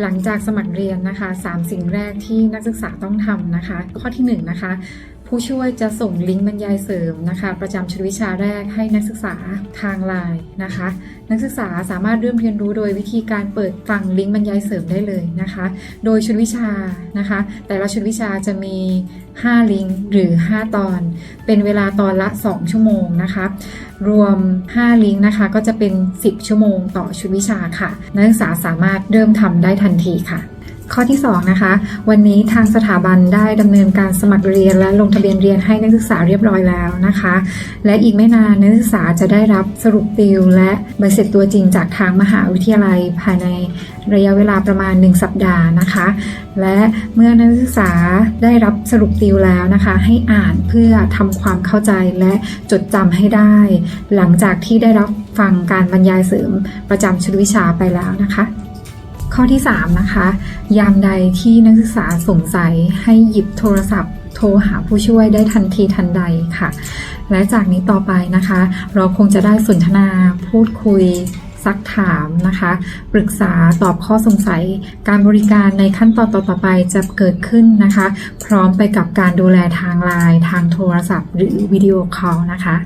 หลังจากสมัครเรียนนะคะ 3 สิ่งแรกที่นักศึกษาต้องทำนะคะ ข้อที่1นะคะผู้ช่วยจะส่งลิงก์บรรยายเสริมนะคะ ประจำชุดวิชาแรกให้นักศึกษาทางไลน์นะคะ นักศึกษาสามารถเริ่มเรียนรู้โดยวิธีการเปิดฟังลิงก์บรรยายเสริมได้เลยนะคะ โดยชุดวิชานะคะ แต่ละชุดวิชาจะมี 5 ลิงก์หรือ 5 ตอน เป็นเวลาตอนละ 2 ชั่วโมงนะคะ รวม 5 ลิงก์นะคะก็จะเป็น 10 ชั่วโมงต่อชุดวิชาค่ะ นักศึกษาสามารถเริ่มทำได้ทันทีค่ะ ข้อที่2นะคะ วันนี้ทางสถาบันได้ดำเนินการสมัครเรียนและลงทะเบียนเรียนให้นักศึกษาเรียบร้อยแล้วนะคะ และอีกไม่นานนักศึกษาจะได้รับสรุปติว และใบเสร็จตัวจริงจากทางมหาวิทยาลัยภายในระยะเวลาประมาณ 1 สัปดาห์นะคะ และเมื่อนักศึกษาได้รับสรุปติวแล้วนะคะ ให้อ่านเพื่อทำความเข้าใจและจดจำให้ได้ หลังจากที่ได้รับฟังการบรรยายเสริมประจำชุดวิชาไปแล้วนะคะ ข้อที่ 3 นะคะ ยามใดที่นักศึกษาสงสัยให้หยิบโทรศัพท์โทรหาผู้ช่วยได้ทันทีทันใดค่ะ และจากนี้ต่อไปนะคะ เราคงจะได้สนทนาพูดคุยซักถามนะคะ ปรึกษาตอบข้อสงสัย การบริการในขั้นตอนต่อๆไปจะเกิดขึ้นนะคะ พร้อมไปกับการดูแลทางไลน์ทางโทรศัพท์ หรือวิดีโอคอลนะคะ